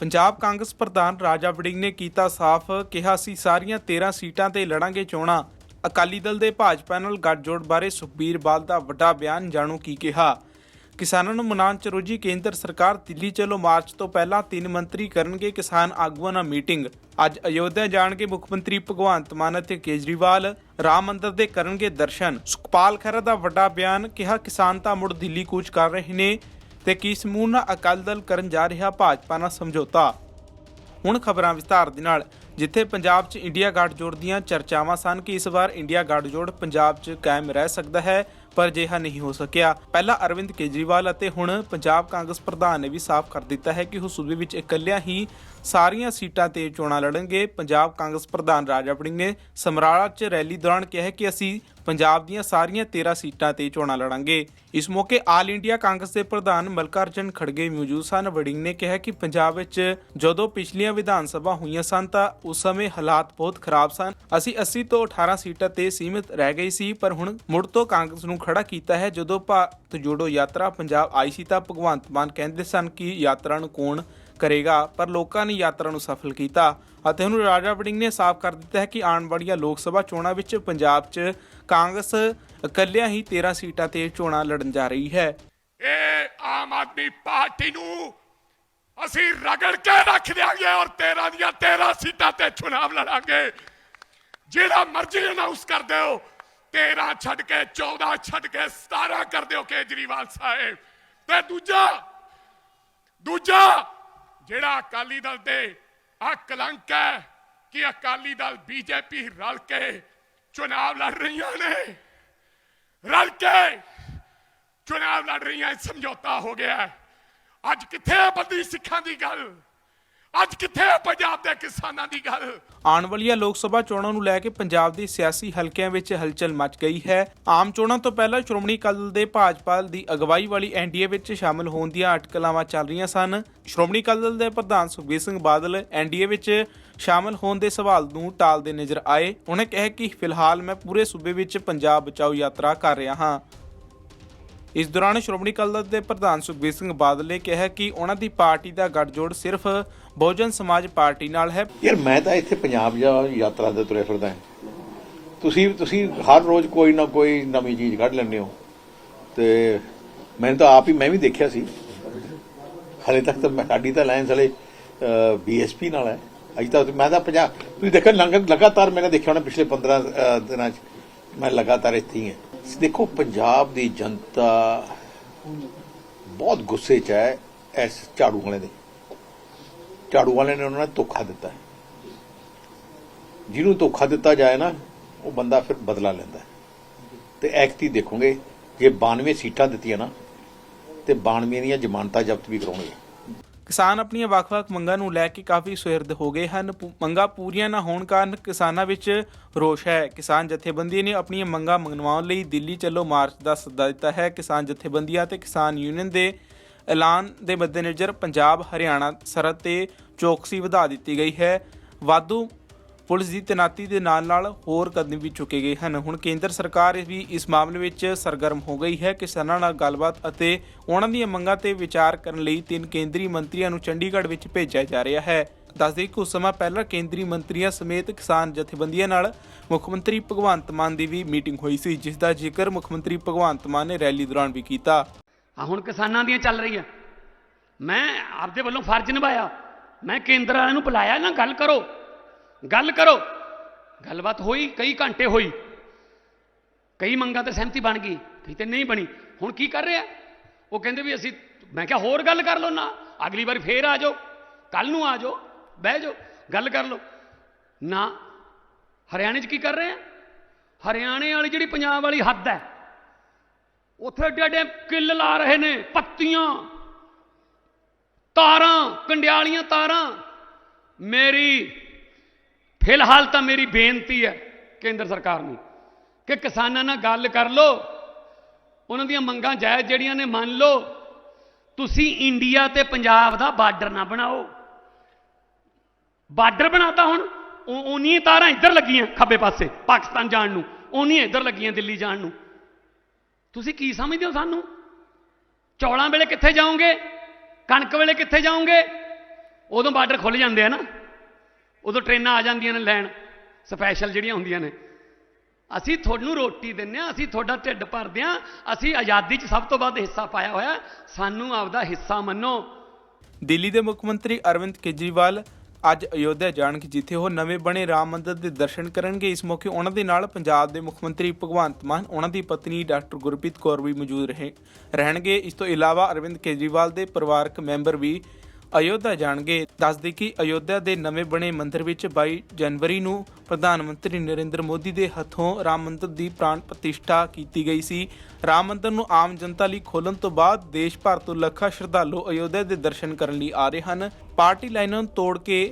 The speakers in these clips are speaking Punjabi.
ਪੰਜਾਬ ਕਾਂਗਰਸ ਪ੍ਰਧਾਨ ਰਾਜਾ ਵੜਿੰਗ ਨੇ ਕੀਤਾ ਸਾਫ਼, ਕਿਹਾ ਸੀ ਸਾਰੀਆਂ 13 ਸੀਟਾਂ ਤੇ ਲੜਾਂਗੇ ਚੋਣਾਂ। ਅਕਾਲੀ ਦਲ ਦੇ ਭਾਜਪਾ ਨਾਲ ਗੱਠਜੋੜ ਬਾਰੇ ਸੁਖਬੀਰ ਬਾਲ ਦਾ ਵੱਡਾ ਬਿਆਨ ਜਾਣੋ ਕੀ ਕਿਹਾ। ਕਿਸਾਨਾਂ ਨੂੰ ਮਨਾਉਣ ਚ ਰੁੱਝੀ ਕੇਂਦਰ ਸਰਕਾਰ ਦਿੱਲੀ ਚਲੋ ਮਾਰਚ ਤੋਂ ਪਹਿਲਾਂ ਤਿੰਨ ਮੰਤਰੀ ਕਰਨਗੇ ਕਿਸਾਨ ਆਗੂਆਂ ਨਾਲ ਮੀਟਿੰਗ। ਅੱਜ ਅਯੋਧਿਆ ਜਾਣਗੇ ਮੁੱਖ ਮੰਤਰੀ ਭਗਵੰਤ ਮਾਨ ਅਤੇ ਕੇਜਰੀਵਾਲ। ਰਾਮ ਮੰਦਰ ਦੇ ਕਰਨਗੇ ਦਰਸ਼ਨ। ਸੁਖਪਾਲ ਖਹਿਰਾ ਦਾ ਵੱਡਾ ਬਿਆਨ, ਕਿਹਾ ਕਿਸਾਨ ਤਾਂ ਮੁੜ ਦਿੱਲੀ ਕੂਚ ਕਰ ਰਹੇ ਨੇ। ਤੇ ਕੀ ਸਮੂਹ ਨਾਲ ਅਕਾਲੀ ਦਲ ਕਰਨ ਜਾ ਰਿਹਾ ਭਾਜਪਾ ਨਾਲ ਸਮਝੌਤਾ? ਹੁਣ ਖਬਰਾਂ ਵਿਸਤਾਰ ਦੇ ਨਾਲ। ਜਿੱਥੇ ਪੰਜਾਬ 'ਚ ਇੰਡੀਆ ਗੱਠਜੋੜ ਦੀਆਂ ਚਰਚਾਵਾਂ ਸਨ ਕਿ ਇਸ ਵਾਰ ਇੰਡੀਆ ਗੱਠਜੋੜ ਪੰਜਾਬ 'ਚ ਕਾਇਮ ਰਹਿ ਸਕਦਾ ਹੈ, ਪਰ ਅਜਿਹਾ ਨਹੀਂ ਹੋ ਸਕਿਆ। ਪਹਿਲਾਂ ਅਰਵਿੰਦ ਕੇਜਰੀਵਾਲ ਅਤੇ ਹੁਣ ਪੰਜਾਬ ਕਾਂਗਰਸ ਪ੍ਰਧਾਨ ਨੇ ਵੀ ਸਾਫ਼ ਕਰ ਦਿੱਤਾ ਹੈ ਕਿ ਉਹ ਸੂਬੇ ਵਿੱਚ ਇਕੱਲਿਆਂ ਹੀ ਸਾਰੀਆਂ ਸੀਟਾਂ ਤੇ ਚੋਣਾਂ ਲੜਨਗੇ। ਪੰਜਾਬ ਕਾਂਗਰਸ ਪ੍ਰਧਾਨ ਰਾਜਾ ਵੜਿੰਗ ਨੇ ਸਮਰਾਲਾ 'ਚ ਰੈਲੀ ਦੌਰਾਨ ਕਿਹਾ ਕਿ ਅਸੀਂ ਪੰਜਾਬ ਦੀਆਂ ਸਾਰੀਆਂ 13 ਸੀਟਾਂ ਤੇ ਚੋਣਾਂ ਲੜਾਂਗੇ ਇਸ ਮੌਕੇ ਆਲ ਇੰਡੀਆ ਕਾਂਗਰਸ ਦੇ ਪ੍ਰਧਾਨ ਮਲਕਾਰਜਨ ਖੜਗੇ ਮੌਜੂਦ ਸਨ। ਵੜਿੰਗ ਨੇ ਕਿਹਾ ਕਿ ਪੰਜਾਬ ਵਿੱਚ ਜਦੋਂ ਪਿਛਲੀਆਂ ਵਿਧਾਨ ਸਭਾ ਹੋਈਆਂ ਸਨ ਤਾਂ ਉਸ ਸਮੇਂ ਹਾਲਾਤ ਬਹੁਤ ਖਰਾਬ ਸਨ। ਅਸੀਂ 80 ਤੋਂ 18 ਸੀਟਾਂ ਤੇ ਸੀਮਿਤ ਰਹਿ ਗਏ ਸੀ, ਪਰ ਹੁਣ ਮੁੜ ਤੋਂ ਕਾਂਗਰਸ ਨੂੰ ਖੜਾ ਕੀਤਾ ਹੈ। ਜਦੋਂ ਭਾਰਤ ਜੋੜੋ ਯਾਤਰਾ ਪੰਜਾਬ ਆਈ ਸੀ ਤਾਂ ਭਗਵੰਤ ਮਾਨ ਕਹਿੰਦੇ ਸਨ ਕਿ ਯਾਤਰਾ ਨੂੰ ਕੌਣ ਕਰੇਗਾ, ਪਰ ਲੋਕਾਂ ਨੇ ਯਾਤਰਾ ਨੂੰ ਸਫਲ ਕੀਤਾ ਅਤੇ ਹੁਣ ਰਾਜਾ ਵੜਿੰਗ ਨੇ ਸਾਫ਼ ਕਰ ਦਿੱਤਾ ਹੈ ਕਿ ਆਉਣ ਵਾਲੀਆਂ ਲੋਕ ਸਭਾ ਚੋਣਾਂ ਵਿੱਚ ਪੰਜਾਬ 'ਚ ਕਾਂਗਰਸ ਇਕੱਲਿਆਂ ਹੀ 13 ਸੀਟਾਂ ਤੇ ਚੋਣਾਂ ਲੜਨ ਜਾ ਰਹੀ ਹੈ। ਇਹ ਆਮ ਆਦਮੀ ਪਾਰਟੀ ਨੂੰ ਅਸੀਂ ਰਗੜ ਕੇ ਰੱਖ ਦਿਆਂਗੇ ਔਰ 13 ਦੀਆਂ 13 ਸੀਟਾਂ ਤੇ ਚੁਣਾਵ ਲੜਾਂਗੇ। ਜਿਹੜਾ ਮਰਜ਼ੀ ਅਨਾਉਂਸ ਕਰ ਦਿਓ 13 ਛੱਡ ਕੇ 14 ਛੱਡ ਕੇ 17 ਕਰ ਦਿਓ ਕੇਜਰੀਵਾਲ ਸਾਹਿਬ। ਤੇ ਦੂਜਾ ਦੂਜਾ ਜਿਹੜਾ ਅਕਾਲੀ ਦਲ ਦੇ ਆ ਕਲੰਕ ਹੈ ਕਿ ਅਕਾਲੀ ਦਲ ਬੀਜੇਪੀ ਰਲ ਕੇ ਚੁਣਾਵ ਲੜ ਰਹੀਆਂ ਨੇ। ਰਲ ਕੇ ਚੁਣਾਵ ਲੜ ਰਹੀਆਂ ਸਮਝੌਤਾ ਹੋ ਗਿਆ। ਅੱਜ ਕਿੱਥੇ ਹੈ ਬੰਦੀ ਸਿੱਖਾਂ ਦੀ ਗੱਲ? ਅੱਜ ਕਿੱਥੇ ਹੈ ਪੰਜਾਬ ਦੇ ਕਿਸਾਨਾਂ ਦੀ ਗੱਲ? ਆਉਣ ਵਾਲੀਆਂ ਲੋਕ ਸਭਾ ਚੋਣਾਂ ਨੂੰ ਲੈ ਕੇ ਪੰਜਾਬ ਦੀ ਸਿਆਸੀ ਹਲਕਿਆਂ ਵਿੱਚ ਹਲਚਲ ਮਚ ਗਈ ਹੈ। ਆਮ ਚੋਣਾਂ ਤੋਂ ਪਹਿਲਾਂ ਸ਼੍ਰੋਮਣੀ ਅਕਾਲੀ ਦੇ ਭਾਜਪਾ ਦੀ ਅਗਵਾਈ ਵਾਲੀ ਐਨਡੀਏ ਵਿੱਚ ਸ਼ਾਮਲ ਹੋਣ ਦੀਆਂ ਅਟਕਲਾਵਾਂ ਚੱਲ ਰਹੀਆਂ ਸਨ। ਸ਼੍ਰੋਮਣੀ ਅਕਾਲੀ ਦਲ ਦੇ ਪ੍ਰਧਾਨ ਸੁਖਬੀਰ ਸਿੰਘ ਬਾਦਲ ਐਨਡੀਏ ਵਿੱਚ ਸ਼ਾਮਲ ਹੋਣ ਦੇ ਸਵਾਲ ਨੂੰ ਟਾਲਦੇ ਨਜ਼ਰ ਆਏ। ਉਹਨੇ ਕਿਹਾ ਕਿ ਫਿਲਹਾਲ ਮੈਂ ਪੂਰੇ ਸੂਬੇ ਵਿੱਚ ਪੰਜਾਬ ਬਚਾਓ ਯਾਤਰਾ ਕਰ ਰਿਹਾ ਹਾਂ। ਇਸ ਦੌਰਾਨ ਸ਼੍ਰੋਮਣੀ ਅਕਾਲੀ ਦਲ ਦੇ ਪ੍ਰਧਾਨ ਸੁਖਬੀਰ ਸਿੰਘ ਬਾਦਲ ਨੇ ਕਿਹਾ ਕਿ ਉਹਨਾਂ ਦੀ ਪਾਰਟੀ ਦਾ ਗੱਠਜੋੜ ਸਿਰਫ ਬਹੁਜਨ ਸਮਾਜ ਪਾਰਟੀ ਨਾਲ ਹੈ। ਯਾਰ ਮੈਂ ਤਾਂ ਇੱਥੇ ਪੰਜਾਬ ਜਾ ਯਾਤਰਾ ਦੇ ਤੁਰੇ ਫਿਰਦਾ ਤੁਸੀਂ ਤੁਸੀਂ ਹਰ ਰੋਜ਼ ਕੋਈ ਨਾ ਕੋਈ ਨਵੀਂ ਚੀਜ਼ ਕੱਢ ਲੈਂਦੇ ਹੋ। ਤੇ ਮੈਨੂੰ ਤਾਂ ਆਪ ਹੀ, ਮੈਂ ਵੀ ਦੇਖਿਆ ਸੀ। ਹਲੇ ਤੱਕ ਤਾਂ ਸਾਡੀ ਤਾਂ ਲਾਈਨ ਹਲੇ ਬੀਐਸਪੀ ਨਾਲ ਹੈ। ਅਜੇ ਤਾਂ ਮੈਂ ਤਾਂ ਪੰਜਾਬ, ਤੁਸੀਂ ਦੇਖੋ ਲੰਗ- ਲਗਾਤਾਰ ਮੈंने ਦੇਖਿਆ ਹੋਣਾ ਪਿਛਲੇ 15 ਦਿਨਾਂ ਚ। ਮੈਂ ਲਗਾਤਾਰ ਇੱਥੇ ਹੀ ਹਾਂ। ਦੇਖੋ, ਪੰਜਾਬ ਦੀ ਜਨਤਾ ਬਹੁਤ ਗੁੱਸੇ 'ਚ ਹੈ ਇਸ ਝਾੜੂ ਵਾਲੇ ਦੇ। ਝਾੜੂ ਵਾਲੇ ਨੇ ਉਹਨਾਂ ਨੇ ਧੋਖਾ ਦਿੱਤਾ ਹੈ। ਜਿਹਨੂੰ ਧੋਖਾ ਦਿੱਤਾ ਜਾਏ ਨਾ, ਉਹ ਬੰਦਾ ਫਿਰ ਬਦਲਾ ਲੈਂਦਾ ਤੇ ਐਕਤੀ ਦੇਖੋਗੇ, ਜੇ 92 ਸੀਟਾਂ ਦਿੱਤੀਆਂ ਨਾ, ਤੇ 92 ਦੀਆਂ ਜ਼ਮਾਨਤਾਂ ਜ਼ਬਤ ਵੀ ਕਰਾਉਣਗੇ ਕਿਸਾਨ ਆਪਣੀਆਂ ਵੱਖ-ਵੱਖ ਮੰਗਾਂ ਨੂੰ ਲੈ ਕੇ ਕਾਫੀ ਸੁਹਿਰਦ ਹੋ ਗਏ ਹਨ। ਮੰਗਾਂ ਪੂਰੀਆਂ ਨਾ ਹੋਣ ਕਾਰਨ ਕਿਸਾਨਾਂ ਵਿੱਚ ਰੋਸ਼ ਹੈ। ਕਿਸਾਨ ਜਥੇਬੰਦੀਆਂ ਨੇ ਆਪਣੀਆਂ ਮੰਗਾਂ ਮੰਗਵਾਉਣ ਲਈ ਦਿੱਲੀ ਚੱਲੋ ਮਾਰਚ ਦਾ ਸੱਦਾ ਦਿੱਤਾ ਹੈ। ਕਿਸਾਨ ਜਥੇਬੰਦੀਆਂ ਤੇ ਕਿਸਾਨ ਯੂਨੀਅਨ ਦੇ ਐਲਾਨ ਦੇ ਮੱਦੇਨਜ਼ਰ ਪੰਜਾਬ, ਹਰਿਆਣਾ ਸਰਹੱਦ ਤੇ ਚੌਕਸੀ ਵਧਾ ਦਿੱਤੀ ਗਈ ਹੈ। ਵਾਧੂ ਪੁਲਿਸ ਦੀ ਤੈਨਾਤੀ ਦੇ ਨਾਲ ਨਾਲ ਹੋਰ ਕਦਮ ਵੀ ਚੁੱਕੇ ਗਏ ਹਨ। ਹੁਣ ਕੇਂਦਰ ਸਰਕਾਰ ਵੀ ਇਸ ਮਾਮਲੇ ਵਿੱਚ ਸਰਗਰਮ ਹੋ ਗਈ ਹੈ ਕਿਸਾਨਾਂ ਨਾਲ ਗੱਲਬਾਤ ਅਤੇ ਉਹਨਾਂ ਦੀਆਂ ਮੰਗਾਂ ਤੇ ਵਿਚਾਰ ਕਰਨ ਲਈ ਤਿੰਨ ਕੇਂਦਰੀ ਮੰਤਰੀਆਂ ਨੂੰ ਚੰਡੀਗੜ੍ਹ ਵਿੱਚ ਭੇਜਿਆ ਜਾ ਰਿਹਾ ਹੈ। ਦੱਸਦੇ ਕੁਝ ਸਮਾਂ ਪਹਿਲਾਂ ਕੇਂਦਰੀ ਮੰਤਰੀਆਂ ਸਮੇਤ ਕਿਸਾਨ ਜਥੇਬੰਦੀਆਂ ਨਾਲ ਮੁੱਖ ਮੰਤਰੀ ਭਗਵੰਤ ਮਾਨ ਦੀ ਵੀ ਮੀਟਿੰਗ ਹੋਈ ਸੀ, ਜਿਸ ਦਾ ਜ਼ਿਕਰ ਮੁੱਖ ਮੰਤਰੀ ਭਗਵੰਤ ਮਾਨ ਨੇ ਰੈਲੀ ਦੌਰਾਨ ਵੀ ਕੀਤਾ। ਆ ਹੁਣ ਕਿਸਾਨਾਂ ਦੀਆਂ ਚੱਲ ਰਹੀਆਂ। ਮੈਂ ਆਪਦੇ ਵੱਲੋਂ ਫਰਜ਼ ਨਿਭਾਇਆ। ਮੈਂ ਕੇਂਦਰ ਵਾਲਿਆਂ ਨੂੰ ਬੁਲਾਇਆ ਨਾ ਗੱਲ ਕਰੋ। ਗੱਲ ਕਰੋ। ਗੱਲਬਾਤ ਹੋਈ, ਕਈ ਘੰਟੇ ਹੋਈ। ਕਈ ਮੰਗਾਂ ਤੇ ਸਹਿਮਤੀ ਬਣ ਗਈ, ਕਈ ਤੇ ਨਹੀਂ ਬਣੀ। ਹੁਣ ਕੀ ਕਰ ਰਿਹਾ? ਉਹ ਕਹਿੰਦੇ ਵੀ ਅਸੀਂ, ਮੈਂ ਕਿਹਾ ਹੋਰ ਗੱਲ ਕਰ ਲਓ ਨਾ। ਅਗਲੀ ਵਾਰ ਫੇਰ ਆ ਜਾਓ। ਕੱਲ ਨੂੰ ਆ ਜਾਓ, ਬਹਿ ਜਾਓ, ਗੱਲ ਕਰ ਲਓ। ਨਾ, ਹਰਿਆਣੇ 'ਚ ਕੀ ਕਰ ਰਹੇ ਆ? ਹਰਿਆਣੇ ਵਾਲੀ ਜਿਹੜੀ ਪੰਜਾਬ ਵਾਲੀ ਹੱਦ ਹੈ, ਉੱਥੇ ਏਡੇ ਏਡੇ ਕਿੱਲ ਲਾ ਰਹੇ ਨੇ, ਪੱਤੀਆਂ, ਤਾਰਾਂ, ਕੰਡਿਆਲੀਆਂ ਤਾਰਾਂ। ਮੇਰੀ ਫਿਲਹਾਲ ਤਾਂ ਮੇਰੀ ਬੇਨਤੀ ਹੈ ਕੇਂਦਰ ਸਰਕਾਰ ਨੂੰ ਕਿ ਕਿਸਾਨਾਂ ਨਾਲ ਗੱਲ ਕਰ ਲਓ। ਉਹਨਾਂ ਦੀਆਂ ਮੰਗਾਂ ਜਾਇਜ਼ ਜਿਹੜੀਆਂ ਨੇ ਮੰਨ ਲਓ। ਤੁਸੀਂ ਇੰਡੀਆ ਤੇ ਪੰਜਾਬ ਦਾ ਬਾਰਡਰ ਨਾ ਬਣਾਓ। ਬਾਰਡਰ ਬਣਾਤਾ ਹੁਣ। ਉਹ ਤਾਰਾਂ ਇੱਧਰ ਲੱਗੀਆਂ ਖੱਬੇ ਪਾਸੇ, ਪਾਕਿਸਤਾਨ ਜਾਣ ਨੂੰ। ਉਨੀਆਂ ਇੱਧਰ ਲੱਗੀਆਂ ਦਿੱਲੀ ਜਾਣ ਨੂੰ। ਤੁਸੀਂ ਕੀ ਸਮਝਦੇ ਹੋ ਸਾਨੂੰ? ਚੌਲਾਂ ਵੇਲੇ ਕਿੱਥੇ ਜਾਓਗੇ? ਕਣਕ ਵੇਲੇ ਕਿੱਥੇ ਜਾਓਗੇ? ਉਦੋਂ ਬਾਰਡਰ ਖੁੱਲ ਜਾਂਦੇ ਆ ਨਾ। ਉਦੋਂ ਟ੍ਰੇਨਾਂ ਆ ਜਾਂਦੀਆਂ ਨੇ ਲੈਣ, ਸਪੈਸ਼ਲ ਜਿਹੜੀਆਂ ਹੁੰਦੀਆਂ ਨੇ। ਅਸੀਂ ਤੁਹਾਨੂੰ ਰੋਟੀ ਦਿੰਨੇ ਆ ਅਸੀਂ ਤੁਹਾਡਾ ਢਿੱਡ ਭਰਦੇ ਆ ਅਸੀਂ ਆਜ਼ਾਦੀ 'ਚ ਸਭ ਤੋਂ ਵੱਧ ਹਿੱਸਾ ਪਾਇਆ ਹੋਇਆ, ਸਾਨੂੰ ਆਪਦਾ ਹਿੱਸਾ ਮੰਨੋ। ਦਿੱਲੀ ਦੇ ਮੁੱਖ ਮੰਤਰੀ ਅਰਵਿੰਦ ਕੇਜਰੀਵਾਲ ਅੱਜ ਅਯੋਧਿਆ ਜਾਣਗੇ, ਜਿੱਥੇ ਉਹ ਨਵੇਂ ਬਣੇ ਰਾਮ ਮੰਦਿਰ ਦੇ ਦਰਸ਼ਨ ਕਰਨਗੇ। ਇਸ ਮੌਕੇ ਉਹਨਾਂ ਦੇ ਨਾਲ ਪੰਜਾਬ ਦੇ ਮੁੱਖ ਮੰਤਰੀ ਭਗਵੰਤ ਮਾਨ, ਉਹਨਾਂ ਦੀ ਪਤਨੀ ਡਾਕਟਰ ਗੁਰਪ੍ਰੀਤ ਕੌਰ ਵੀ ਮੌਜੂਦ ਰਹੇ, ਰਹਿਣਗੇ। ਇਸ ਤੋਂ ਇਲਾਵਾ ਅਰਵਿੰਦ ਕੇਜਰੀਵਾਲ ਦੇ ਪਰਿਵਾਰਕ ਮੈਂਬਰ ਵੀ ਅਯੋਧਿਆ ਜਾਣਗੇ। ਦੱਸਦੇ ਕਿ ਅਯੋਧਿਆ ਦੇ ਨਵੇਂ ਬਣੇ ਮੰਦਿਰ ਵਿੱਚ 22 ਜਨਵਰੀ ਨੂੰ ਪ੍ਰਧਾਨ ਮੰਤਰੀ ਨਰਿੰਦਰ ਮੋਦੀ ਦੇ ਹੱਥੋਂ ਰਾਮ ਮੰਦਿਰ ਦੀ ਪ੍ਰਾਣ ਪ੍ਰਤਿਸ਼ਠਾ ਕੀਤੀ ਗਈ ਸੀ। ਰਾਮ ਮੰਦਿਰ ਨੂੰ ਆਮ ਜਨਤਾ ਲਈ ਖੋਲ੍ਹਣ ਤੋਂ ਬਾਅਦ ਦੇਸ਼ ਭਰ ਤੋਂ ਲੱਖਾਂ ਸ਼ਰਧਾਲੂ ਅਯੋਧਿਆ ਦੇ ਦਰਸ਼ਨ ਕਰਨ ਲਈ ਆ ਰਹੇ ਹਨ। ਪਾਰਟੀ ਲਾਈਨਾਂ ਨੂੰ ਤੋੜ ਕੇ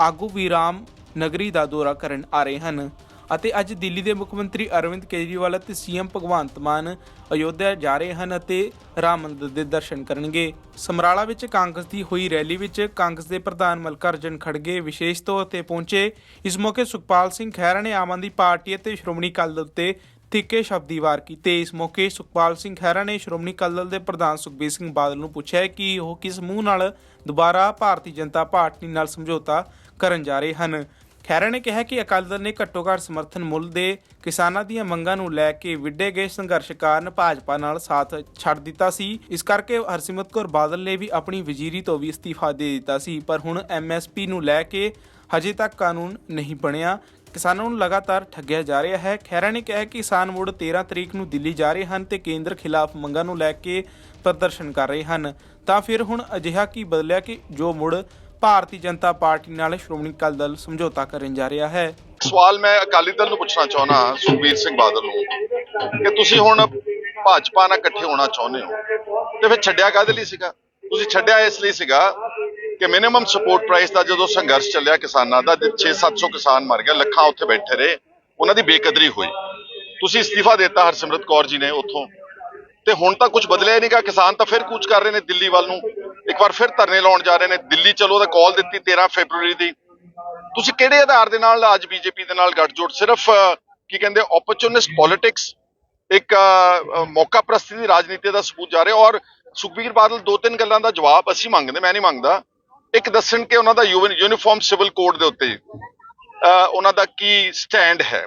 ਆਗੂ ਵੀ ਰਾਮ ਨਗਰੀ ਦਾ ਦੌਰਾ ਕਰਨ ਆ ਰਹੇ ਹਨ। ਅਤੇ ਅੱਜ ਦਿੱਲੀ ਦੇ ਮੁੱਖ ਮੰਤਰੀ ਅਰਵਿੰਦ ਕੇਜਰੀਵਾਲ ਅਤੇ ਸੀਐਮ ਭਗਵੰਤ ਮਾਨ ਅਯੋਧਿਆ ਜਾ ਰਹੇ ਹਨ ਅਤੇ ਰਾਮ ਮੰਦਰ ਦੇ ਦਰਸ਼ਨ ਕਰਨਗੇ। ਸਮਰਾਲਾ ਵਿੱਚ ਕਾਂਗਰਸ ਦੀ ਹੋਈ ਰੈਲੀ ਵਿੱਚ ਕਾਂਗਰਸ ਦੇ ਪ੍ਰਧਾਨ ਮਲਕਾਰਜਨ ਖੜਗੇ ਵਿਸ਼ੇਸ਼ ਤੌਰ ਤੇ ਪਹੁੰਚੇ। ਇਸ ਮੌਕੇ ਸੁਖਪਾਲ ਸਿੰਘ ਖਹਿਰਾ ਨੇ ਆਮ ਆਦਮੀ ਪਾਰਟੀ ਅਤੇ ਸ਼੍ਰੋਮਣੀ ਅਕਾਲੀ ਦਲ 'ਤੇ ਤਿੱਖੇ ਸ਼ਬਦੀ ਵਾਰ ਕੀਤੇ। ਇਸ ਮੌਕੇ ਸੁਖਪਾਲ ਸਿੰਘ ਖਹਿਰਾ ਨੇ ਸ਼੍ਰੋਮਣੀ ਅਕਾਲੀ ਦਲ ਦੇ ਪ੍ਰਧਾਨ ਸੁਖਬੀਰ ਸਿੰਘ ਬਾਦਲ ਨੂੰ ਪੁੱਛਿਆ ਕਿ ਉਹ ਕਿਸ ਮੂੰਹ ਨਾਲ ਦੁਬਾਰਾ ਭਾਰਤੀ ਜਨਤਾ ਪਾਰਟੀ ਨਾਲ ਸਮਝੌਤਾ ਕਰਨ ਜਾ ਰਹੇ ਹਨ। ਖਹਿਰਾ ਨੇ ਕਿਹਾ ਕਿ ਅਕਾਲੀ ਦਲ ਨੇ ਘੱਟੋ ਘੱਟ ਸਮਰਥਨ ਮੁੱਲ ਦੇ ਕਿਸਾਨਾਂ ਦੀਆਂ ਮੰਗਾਂ ਨੂੰ ਲੈ ਕੇ ਵਿੱਢੇ ਗਏ ਸੰਘਰਸ਼ ਕਾਰਨ ਭਾਜਪਾ ਨਾਲ ਸਾਥ ਛੱਡ ਦਿੱਤਾ ਸੀ। ਇਸ ਕਰਕੇ ਹਰਸਿਮਰਤ ਕੌਰ ਬਾਦਲ ਨੇ ਵੀ ਆਪਣੀ ਵਜ਼ੀਰੀ ਤੋਂ ਵੀ ਅਸਤੀਫਾ ਦੇ ਦਿੱਤਾ ਸੀ। ਪਰ ਹੁਣ ਐਮਐਸਪੀ ਨੂੰ ਲੈ ਕੇ ਹਜੇ ਤੱਕ ਕਾਨੂੰਨ ਨਹੀਂ ਬਣਿਆ। ਕਿਸਾਨਾਂ ਨੂੰ ਲਗਾਤਾਰ ਠੱਗਿਆ ਜਾ ਰਿਹਾ ਹੈ। ਖਹਿਰਾ ਨੇ ਕਿਹਾ ਕਿ ਕਿਸਾਨ ਮੁੜ 13 ਤਰੀਕ ਨੂੰ ਦਿੱਲੀ ਜਾ ਰਹੇ ਹਨ ਤੇ ਕੇਂਦਰ ਖਿਲਾਫ ਮੰਗਾਂ ਨੂੰ ਲੈ ਕੇ ਪ੍ਰਦਰਸ਼ਨ ਕਰ ਰਹੇ ਹਨ। ਤਾਂ ਫਿਰ ਹੁਣ ਅਜਿਹਾ ਕੀ ਬਦਲਿਆ ਕਿ ਜੋ ਮੁੜ ਭਾਰਤੀ ਜਨਤਾ ਪਾਰਟੀ ਨਾਲ ਸ਼੍ਰੋਮਣੀ ਅਕਾਲੀ ਦਲ ਸਮਝੌਤਾ ਕਰਨ ਜਾ ਰਿਹਾ ਹੈ। ਸਵਾਲ ਮੈਂ ਅਕਾਲੀ ਦਲ ਨੂੰ ਪੁੱਛਣਾ ਚਾਹੁੰਦਾ ਸੁਖਬੀਰ ਸਿੰਘ ਬਾਦਲ ਨੂੰ, ਕਿ ਤੁਸੀਂ ਹੁਣ ਭਾਜਪਾ ਨਾਲ ਇਕੱਠੇ ਹੋਣਾ ਚਾਹੁੰਦੇ ਹੋ? ਤੇ ਫਿਰ ਛੱਡਿਆ ਕਾਹਦੇ ਲਈ ਸੀਗਾ? ਤੁਸੀਂ ਛੱਡਿਆ ਇਸ ਲਈ ਸੀਗਾ ਕਿ ਮਿਨੀਮਮ ਸਪੋਰਟ ਪ੍ਰਾਈਸ ਦਾ ਜਦੋਂ ਸੰਘਰਸ਼ ਚੱਲਿਆ, ਕਿਸਾਨਾਂ ਦਾ 6-700 ਕਿਸਾਨ ਮਰ ਗਿਆ ਲੱਖਾਂ ਉੱਥੇ ਬੈਠੇ ਰਹੇ, ਉਹਨਾਂ ਦੀ ਬੇਕਦਰੀ ਹੋਈ। ਤੁਸੀਂ ਅਸਤੀਫਾ ਦਿੱਤਾ ਹਰਸਿਮਰਤ ਕੌਰ ਜੀ ਨੇ ਉੱਥੋਂ। ਤੇ ਹੁਣ ਤਾਂ ਕੁਝ ਬਦਲਿਆ ਹੀ ਨਹੀਂਗਾ ਕਿਸਾਨ ਤਾਂ ਫਿਰ ਕੂਚ ਕਰ ਰਹੇ ਨੇ ਦਿੱਲੀ ਵੱਲ ਨੂੰ। ਇੱਕ ਵਾਰ ਫਿਰ ਧਰਨੇ ਲਾਉਣ ਜਾ ਰਹੇ ਨੇ। ਦਿੱਲੀ ਚਲੋ ਤਾਂ ਕਾਲ ਦਿੱਤੀ 13 ਫੈਬਰੂਰੀ ਦੀ। ਤੁਸੀਂ ਕਿਹੜੇ ਆਧਾਰ ਦੇ ਨਾਲ ਅੱਜ ਬੀਜੇਪੀ ਦੇ ਨਾਲ ਗੱਠਜੋੜ? ਸਿਰਫ ਕੀ ਕਹਿੰਦੇ ਓਪਰਚੁਨਿਸਟ ਪੋਲਿਟਿਕਸ ਇੱਕ ਮੌਕਾ ਪ੍ਰਸਤੀ ਦੀ ਰਾਜਨੀਤੀ ਦਾ ਸਬੂਤ ਜਾ ਰਿਹਾ। ਔਰ ਸੁਖਬੀਰ ਬਾਦਲ ਦੋ ਤਿੰਨ ਗੱਲਾਂ ਦਾ ਜਵਾਬ ਅਸੀਂ ਮੰਗਦੇ ਮੈਂ ਨਹੀਂ ਮੰਗਦਾ। ਇੱਕ ਦੱਸਣ ਕਿ ਉਹਨਾਂ ਦਾ ਯੂਨੀਫਾਰਮ ਸਿਵਲ ਕੋਡ ਦੇ ਉੱਤੇ ਅਹ, ਉਹਨਾਂ ਦਾ ਕੀ ਸਟੈਂਡ ਹੈ।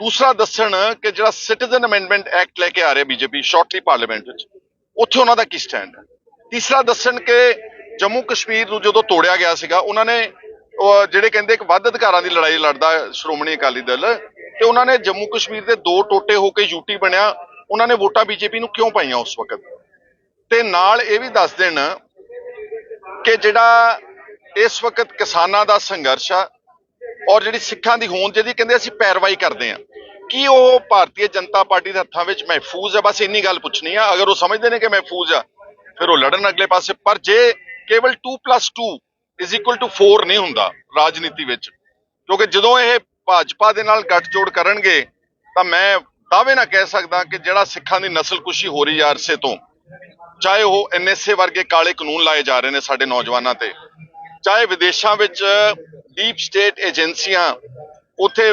ਦੂਸਰਾ ਦੱਸਣ ਕਿ ਜਿਹੜਾ ਸਿਟੀਜ਼ਨ ਅਮੈਂਡਮੈਂਟ ਐਕਟ ਲੈ ਕੇ ਆ ਰਿਹਾ ਬੀਜੇਪੀ ਸ਼ਾਰਟਲੀ ਪਾਰਲੀਮੈਂਟ ਵਿੱਚ ਉੱਥੇ ਉਹਨਾਂ ਦਾ ਕੀ ਸਟੈਂਡ ਹੈ? ਤੀਸਰਾ ਦੱਸਣ ਕਿ ਜੰਮੂ ਕਸ਼ਮੀਰ ਨੂੰ ਜਦੋਂ ਤੋੜਿਆ ਗਿਆ ਸੀਗਾ, ਉਹਨਾਂ ਨੇ ਜਿਹੜੇ ਕਹਿੰਦੇ ਇੱਕ ਵੱਧ ਅਧਿਕਾਰਾਂ ਦੀ ਲੜਾਈ ਲੜਦਾ ਸ਼੍ਰੋਮਣੀ ਅਕਾਲੀ ਦਲ, ਤੇ ਉਹਨਾਂ ਨੇ ਜੰਮੂ ਕਸ਼ਮੀਰ ਦੇ ਦੋ ਟੋਟੇ ਹੋ ਕੇ ਯੂਟੀ ਬਣਿਆ, ਉਹਨਾਂ ਨੇ ਵੋਟਾਂ ਬੀਜੇਪੀ ਨੂੰ ਕਿਉਂ ਪਾਈਆਂ ਉਸ ਵਕਤ? ਤੇ ਨਾਲ ਇਹ ਵੀ ਦੱਸ ਦੇਣ ਕਿ ਜਿਹੜਾ ਇਸ ਵਕਤ ਕਿਸਾਨਾਂ ਦਾ ਸੰਘਰਸ਼ ਆ, ਔਰ ਜਿਹੜੀ ਸਿੱਖਾਂ ਦੀ ਹੋਂਦ, ਜਿਹਦੀ ਕਹਿੰਦੇ ਅਸੀਂ ਪੈਰਵਾਈ ਕਰਦੇ ਆ ਕੀ ਉਹ ਭਾਰਤੀ ਜਨਤਾ ਪਾਰਟੀ ਦੇ ਹੱਥਾਂ ਵਿੱਚ ਮਹਿਫੂਜ਼ ਹੈ ਬਸ ਇੰਨੀ ਗੱਲ ਪੁੱਛਣੀ ਆ, ਅਗਰ ਉਹ ਸਮਝਦੇ ਨੇ ਕਿ ਮਹਿਫੂਜ਼ ਆ ਫਿਰ ਉਹ ਲੜਨ ਅਗਲੇ ਪਾਸੇ, ਪਰ ਜੇ ਕੇਵਲ 2 2 4 ਨਹੀਂ ਹੁੰਦਾ ਰਾਜਨੀਤੀ ਵਿੱਚ, ਕਿਉਂਕਿ ਜਦੋਂ ਇਹ ਭਾਜਪਾ ਦੇ ਨਾਲ ਗੱਠਜੋੜ ਕਰਨਗੇ, ਤਾਂ ਮੈਂ ਦਾਅਵੇ ਨਾਲ ਕਹਿ ਸਕਦਾ ਕਿ ਜਿਹੜਾ ਸਿੱਖਾਂ ਦੀ ਨਸਲਕੁਸ਼ੀ ਹੋ ਰਹੀ ਆ ਅਰਸੇ ਤੋਂ, ਚਾਹੇ ਉਹ ਐਨਐਸਏ ਵਰਗੇ ਕਾਲੇ ਕਾਨੂੰਨ ਲਾਏ ਜਾ ਰਹੇ ਨੇ ਸਾਡੇ ਨੌਜਵਾਨਾਂ ਤੇ, ਚਾਹੇ ਵਿਦੇਸ਼ਾਂ ਵਿੱਚ ਡੀਪ ਸਟੇਟ ਏਜੰਸੀਆਂ ਉੱਥੇ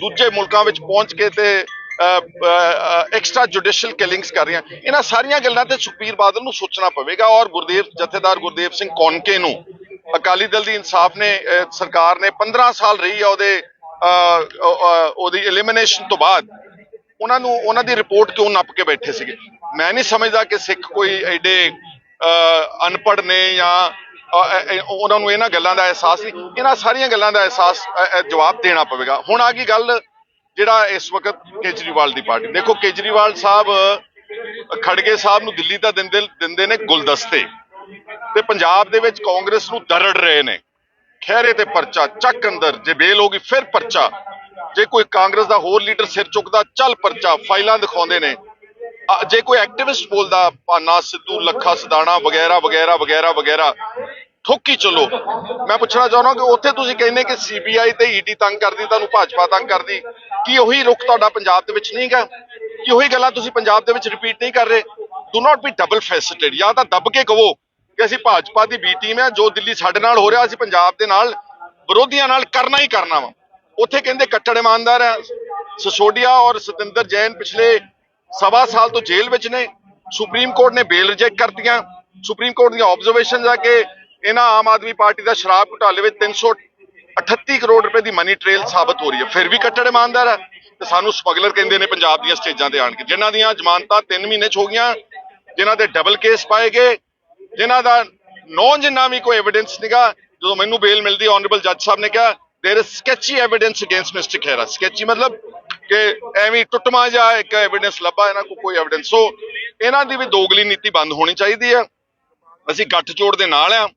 ਦੂਜੇ ਮੁਲਕਾਂ ਵਿੱਚ ਪਹੁੰਚ ਕੇ ਤੇ ਐਕਸਟਰਾ ਜੁਡੀਸ਼ੀਅਲ ਕਿਲਿੰਗਸ ਕਰ ਰਹੀਆਂ। ਇਹਨਾਂ ਸਾਰੀਆਂ ਗੱਲਾਂ ਤੇ ਸੁਖਬੀਰ ਬਾਦਲ ਨੂੰ ਸੋਚਣਾ ਪਵੇਗਾ ਔਰ ਗੁਰਦੇਵ ਜਥੇਦਾਰ ਗੁਰਦੇਵ ਸਿੰਘ ਕੌਨਕੇ ਨੂੰ। ਅਕਾਲੀ ਦਲ ਦੀ ਇਨਸਾਫ ਨੇ ਸਰਕਾਰ ਨੇ 15 ਸਾਲ ਰਹੀ ਆ ਉਹਦੇ ਉਹਦੀ ਐਲੀਮੀਨੇਸ਼ਨ ਤੋਂ ਬਾਅਦ। ਉਹਨਾਂ ਨੂੰ ਉਹਨਾਂ ਦੀ ਰਿਪੋਰਟ ਕਿਉਂ ਨੱਪ ਕੇ ਬੈਠੇ ਸੀਗੇ? ਮੈਂ ਨਹੀਂ ਸਮਝਦਾ ਕਿ ਸਿੱਖ ਕੋਈ ਐਡੇ ਅਹ, ਅਨਪੜ੍ਹ ਨੇ ਜਾਂ ਉਹਨਾਂ ਨੂੰ ਇਹਨਾਂ ਗੱਲਾਂ ਦਾ ਅਹਿਸਾਸ ਨਹੀਂ। ਇਹਨਾਂ ਸਾਰੀਆਂ ਗੱਲਾਂ ਦਾ ਅਹਿਸਾਸ ਜਵਾਬ ਦੇਣਾ ਪਵੇਗਾ। ਹੁਣ ਆ ਗਈ ਗੱਲ ਜਿਹੜਾ ਇਸ ਵਕਤ ਕੇਜਰੀਵਾਲ ਦੀ ਪਾਰਟੀ। ਦੇਖੋ, ਕੇਜਰੀਵਾਲ ਸਾਹਿਬ, ਖੜਗੇ ਸਾਹਿਬ ਨੂੰ ਦਿੱਲੀ ਤਾਂ ਦਿੰਦੇ ਦਿੰਦੇ ਨੇ ਗੁਲਦਸਤੇ। ਤੇ ਪੰਜਾਬ ਦੇ ਵਿੱਚ ਕਾਂਗਰਸ ਨੂੰ ਦਰੜ ਰਹੇ ਨੇ। ਖਹਿਰੇ ਤੇ ਪਰਚਾ ਚੱਕ ਅੰਦਰ, ਜੇ ਬੇਲ ਹੋ ਗਈ, ਫਿਰ ਪਰਚਾ। ਜੇ ਕੋਈ ਕਾਂਗਰਸ ਦਾ ਹੋਰ ਲੀਡਰ ਸਿਰ ਚੁੱਕਦਾ, ਚੱਲ ਪਰਚਾ, ਫਾਈਲਾਂ ਦਿਖਾਉਂਦੇ ਨੇ। ਜੇ ਕੋਈ ਐਕਟਿਵਿਸਟ ਬੋਲਦਾ, ਭਾਨਾ ਸਿੱਧੂ, ਲੱਖਾ ਸਦਾਣਾ ਵਗੈਰਾ ਵਗੈਰਾ ਵਗੈਰਾ ਵਗੈਰਾ ਠੋਕੀ ਚਲੋ। ਮੈਂ ਪੁੱਛਣਾ ਚਾਹੁੰਦਾ ਕਿ ਉੱਥੇ ਤੁਸੀਂ ਕਹਿੰਦੇ ਕਿ ਸੀਬੀਆਈ ਤੇ ਈਡੀ ਤੰਗ ਕਰਦੀ, ਤੁਹਾਨੂੰ ਭਾਜਪਾ ਤੰਗ ਕਰਦੀ। ਕੀ ਉਹੀ ਰੁਖ ਤੁਹਾਡਾ ਪੰਜਾਬ ਦੇ ਵਿੱਚ ਨਹੀਂਗਾ ਕੀ ਉਹੀ ਗੱਲਾਂ ਤੁਸੀਂ ਪੰਜਾਬ ਦੇ ਵਿੱਚ ਰਿਪੀਟ ਨਹੀਂ ਕਰ ਰਹੇ? Do not be double faced ਜਾਂ ਤਾਂ ਦੱਬ ਕੇ ਕਹੋ ਕਿ ਅਸੀਂ ਭਾਜਪਾ ਦੀ ਬੀ ਟੀਮ ਹੈ ਜੋ ਦਿੱਲੀ ਸਾਡੇ ਨਾਲ ਹੋ ਰਿਹਾ, ਅਸੀਂ ਪੰਜਾਬ ਦੇ ਨਾਲ ਵਿਰੋਧੀਆਂ ਨਾਲ ਕਰਨਾ ਹੀ ਕਰਨਾ ਵਾ। ਉੱਥੇ ਕਹਿੰਦੇ ਕੱਟੜ ਇਮਾਨਦਾਰ ਹੈ ਸਸੋਡੀਆ ਔਰ ਸਤਿੰਦਰ ਜੈਨ ਪਿਛਲੇ ਸਵਾ ਸਾਲ ਤੋਂ ਜੇਲ੍ਹ ਵਿੱਚ ਨੇ। ਸੁਪਰੀਮ ਕੋਰਟ ਨੇ ਬੇਲ ਰਿਜੈਕਟ ਕਰਤੀਆਂ। ਸੁਪਰੀਮ ਕੋਰਟ ਦੀਆਂ ਆਬਜ਼ਰਵੇਸ਼ਨਸ ਆ ਕਿ ਇਹਨਾਂ ਆਮ ਆਦਮੀ ਪਾਰਟੀ ਦਾ ਸ਼ਰਾਬ ਘੁਟਾਲੇ ਵਿੱਚ 338 ਕਰੋੜ ਰੁਪਏ ਦੀ ਮਨੀ ਟ੍ਰੇਲ ਸਾਬਤ ਹੋ ਰਹੀ ਹੈ ਫਿਰ ਵੀ ਕੱਟੜ ਇਮਾਨਦਾਰ ਹੈ ਤੇ ਸਾਨੂੰ ਸਮਗਲਰ ਕਹਿੰਦੇ ਨੇ ਪੰਜਾਬ ਦੀਆਂ ਸਟੇਜਾਂ ਤੇ ਆਣ ਕੇ ਜਿਨ੍ਹਾਂ ਦੀਆਂ ਜ਼ਮਾਨਤਾਂ 3 ਮਹੀਨੇ ਚ ਹੋ ਗਈਆਂ ਜਿਨ੍ਹਾਂ ਦੇ ਡਬਲ ਕੇਸ ਪਾਏ ਗਏ ਜਿਨ੍ਹਾਂ ਦਾ ਨੌ ਜਿੰਨਾ ਵੀ ਕੋਈ ਐਵੀਡੈਂਸ ਨਿਗਾ ਜਦੋਂ ਮੈਨੂੰ ਬੇਲ ਮਿਲਦੀ ਆਨਰੇਬਲ ਜੱਜ ਸਾਹਿਬ ਨੇ ਕਿਹਾ there is sketchy evidence against mister Khera sketchy ਮਤਲਬ ਕਿ ਐਵੇਂ ਟੁੱਟਮਾ ਜਾ ਇੱਕ ਐਵੀਡੈਂਸ ਲੱਭਾ ਇਹਨਾਂ ਕੋਲ ਕੋਈ ਐਵੀਡੈਂਸ ਸੋ ਇਹਨਾਂ ਦੀ ਵੀ ਦੋਗਲੀ ਨੀਤੀ ਬੰਦ ਹੋਣੀ ਚਾਹੀਦੀ ਹੈ ਅਸੀਂ ਗੱਠਜੋੜ ਦੇ ਨਾਲ ਆ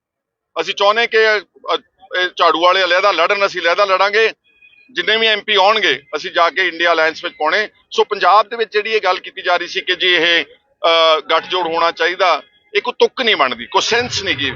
ਅਸੀਂ ਚਾਹੁੰਦੇ ਕਿ ਇਹ ਝਾੜੂ ਵਾਲੇ ਅਲੱਗਾ ਲੜਨ ਅਸੀਂ ਲਹਿਦਾ ਲੜਾਂਗੇ। ਜਿੰਨੇ ਵੀ ਐਮਪੀ ਆਉਣਗੇ ਅਸੀਂ ਜਾ ਕੇ ਇੰਡੀਆ ਅਲਾਈਅੰਸ ਵਿੱਚ ਪਾਉਣੇ। ਸੋ ਪੰਜਾਬ ਦੇ ਵਿੱਚ ਜਿਹੜੀ ਇਹ ਗੱਲ ਕੀਤੀ ਜਾ ਰਹੀ ਸੀ ਕਿ ਜੀ ਇਹ ਅ, ਗੱਠਜੋੜ ਹੋਣਾ ਚਾਹੀਦਾ ਇਹ ਕੋਈ ਤੁੱਕ ਨਹੀਂ ਬਣਦੀ ਕੋਈ ਸੈਂਸ ਨਹੀਂ ਗੀ।